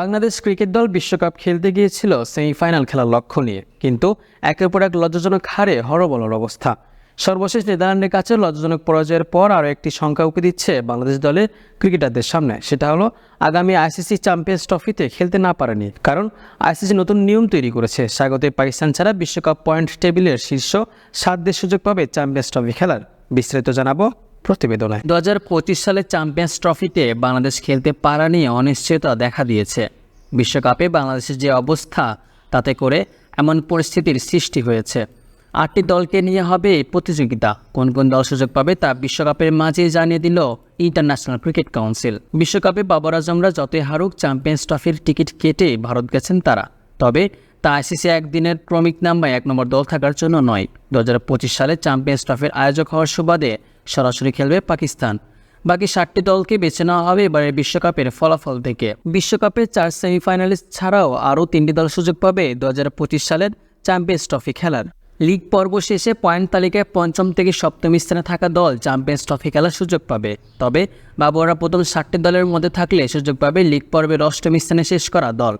Bangladesh cricket দল বিশ্বকাপ খেলতে গিয়েছিল সেমিফাইনাল খেলার লক্ষ্য নিয়ে, কিন্তু একের পর এক লজ্জাজনক হারে হরবলর অবস্থা। সর্বশেষ নেদারল্যান্ডের কাছে লজ্জাজনক পরাজয়ের পর আরও একটি সংখ্যা উঁকি দিচ্ছে বাংলাদেশ দলের ক্রিকেটারদের সামনে। সেটা হলো, আগামী আইসিসি চ্যাম্পিয়ন্স ট্রফিতে খেলতে না পারেনি, কারণ আইসিসি নতুন নিয়ম তৈরি করেছে। স্বাগতিক পাকিস্তান ছাড়া বিশ্বকাপ পয়েন্ট টেবিলের শীর্ষ সাত দেশ সুযোগ পাবে চ্যাম্পিয়ন্স ট্রফি খেলার। বিস্তারিত জানাব প্রতিবেদনে। দু হাজার পঁচিশ সালে চ্যাম্পিয়ন্স ট্রফিতে বাংলাদেশ খেলতে পারা নিয়ে অনিশ্চয়তা দেখা দিয়েছে। বিশ্বকাপে বাংলাদেশের যে অবস্থা, তাতে করে এমন পরিস্থিতির সৃষ্টি হয়েছে। আটটি দলকে নিয়ে হবে প্রতিযোগিতা। কোন কোন দল সুযোগ পাবে তা বিশ্বকাপের মাঝে জানিয়ে দিল ইন্টারন্যাশনাল ক্রিকেট কাউন্সিল। বিশ্বকাপে বাবর আজমরা যতই হারুক চ্যাম্পিয়ন্স ট্রফির টিকিট কেটে ভারত গেছেন তারা। তবে তা আইসিসি একদিনের ক্রমিক নাম্বারে এক নম্বর দল থাকার জন্য নয়। দু সালে চ্যাম্পিয়ন্স ট্রফির আয়োজক হওয়ার সুবাদে সরাসরি খেলবে পাকিস্তান। বাকি ষাটটি দলকে বেছে নেওয়া হবে এবারের বিশ্বকাপের ফলাফল থেকে। বিশ্বকাপের চার সেমিফাইনালিস্ট ছাড়াও আরও তিনটি দল সুযোগ পাবে দু হাজার পঁচিশ সালের চ্যাম্পিয়ন্স ট্রফি খেলার। লিগ পর্ব শেষে পয়েন্ট তালিকায় পঞ্চম থেকে সপ্তম স্থানে থাকা দল চ্যাম্পিয়ন্স ট্রফি খেলার সুযোগ পাবে। তবে বাবুরা প্রথম ষাটটি দলের মধ্যে থাকলে সুযোগ পাবে লিগ পর্বের অষ্টম স্থানে শেষ করা দল।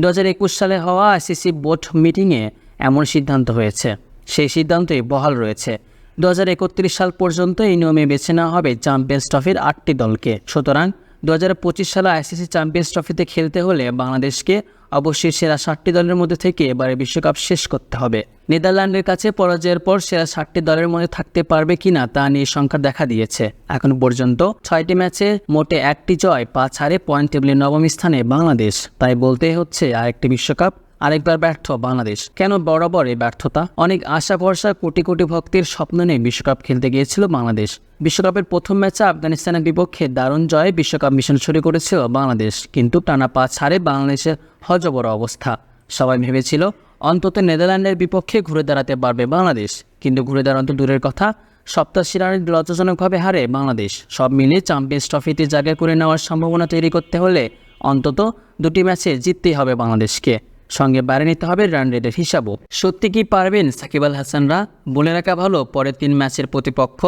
দু হাজার একুশ সালে হওয়া আইসিসি বোর্ড মিটিংয়ে এমন সিদ্ধান্ত হয়েছে। সেই সিদ্ধান্তই বহাল রয়েছে। দু হাজার একত্রিশ সাল পর্যন্ত এই নিয়মে বেছে নেওয়া হবে চ্যাম্পিয়ন্স ট্রফির আটটি দলকে। সুতরাং দু হাজার পঁচিশ সালে আইসিসি চ্যাম্পিয়ন্স ট্রফিতে খেলতে হলে বাংলাদেশকে অবশ্যই সেরা ষাটটি দলের মধ্যে থেকে এবারে বিশ্বকাপ শেষ করতে হবে। নেদারল্যান্ডের কাছে পরাজয়ের পর সেরা ষাটটি দলের মধ্যে থাকতে পারবে কিনা তা নিয়ে সংখ্যা দেখা দিয়েছে। এখন পর্যন্ত ছয়টি ম্যাচে মোটে একটি জয়, পাঁচ হারে পয়েন্ট টেবিলে নবম স্থানে বাংলাদেশ। তাই বলতেই হচ্ছে আরেকটি বিশ্বকাপ। আরেকবার ব্যর্থ বাংলাদেশ। কেন বরাবর এই ব্যর্থতা? অনেক আশা ভরসা কোটি কোটি ভক্তের স্বপ্ন নিয়ে বিশ্বকাপ খেলতে গিয়েছিল বাংলাদেশ। বিশ্বকাপের প্রথম ম্যাচে আফগানিস্তানের বিপক্ষে দারুণ জয়ে বিশ্বকাপ মিশন শুরু করেছিল বাংলাদেশ, কিন্তু টানা পাঁচ হারে বাংলাদেশের হজবর অবস্থা। সবাই ভেবেছিল, অন্তত নেদারল্যান্ডের বিপক্ষে ঘুরে দাঁড়াতে পারবে বাংলাদেশ। কিন্তু ঘুরে দাঁড়ানো দূরের কথা, সপ্তাহ রানের লজ্জাজনকভাবে হারে বাংলাদেশ। সব মিলিয়ে চ্যাম্পিয়ন্স ট্রফিতে জায়গা করে নেওয়ার সম্ভাবনা তৈরি করতে হলে অন্তত দুটি ম্যাচে জিততেই হবে বাংলাদেশকে। সঙ্গে বাইরে নিতে হবে রান রেটের হিসাবও। সত্যি কি পারবেন সাকিব আল হাসানরা? বলে রাখা ভালো, পরের তিন ম্যাচের প্রতিপক্ষ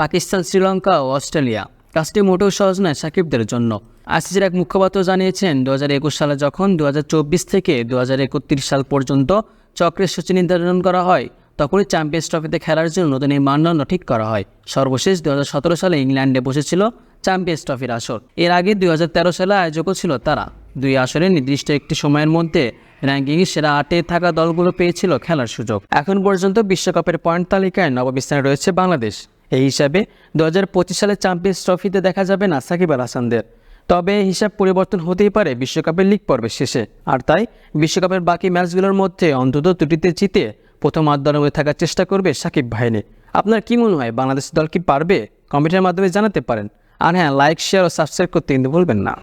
পাকিস্তান, শ্রীলঙ্কা ও অস্ট্রেলিয়া। কাজটি মোটেও সহজ নয় সাকিবদের জন্য। আইসিসির এক মুখপাত্র জানিয়েছেন দু হাজার একুশ সালে যখন দুহাজার চব্বিশ থেকে দু সাল পর্যন্ত চক্রের সূচি নির্ধারণ করা হয়, তখনই চ্যাম্পিয়ন্স ট্রফিতে খেলার জন্য নতুন এই মানদণ্ড ঠিক করা হয়। সর্বশেষ দু হাজার সতেরো সালে ইংল্যান্ডে বসেছিল চ্যাম্পিয়ন্স ট্রফির আসর। এর আগে দুই হাজার তেরো সালে আয়োজকও ছিল তারা। দুই আসরে নির্দিষ্ট একটি সময়ের মধ্যে র্যাঙ্কিংয়ে সেরা আটে থাকা দলগুলো পেয়েছিল খেলার সুযোগ। এখন পর্যন্ত বিশ্বকাপের পয়েন্ট তালিকায় নবম স্থানে রয়েছে বাংলাদেশ। এই হিসাবে দু হাজার পঁচিশ সালে চ্যাম্পিয়ন্স ট্রফিতে দেখা যাবে না সাকিব আল হাসানদের। তবে এই হিসাব পরিবর্তন হতেই পারে বিশ্বকাপের লিগ পর্বের শেষে। আর তাই বিশ্বকাপের বাকি ম্যাচগুলোর মধ্যে অন্তত দুটিতে জিতে প্রথম দলের থাকার চেষ্টা করবে সাকিব বাহিনী আপনার কি মনে হয়, বাংলাদেশ দল কি পারবে? কমেন্টের মাধ্যমে জানাতে পারেন। আর হ্যাঁ লাইক শেয়ার ও সাবস্ক্রাইব করতে কিন্তু ভুলবেন না।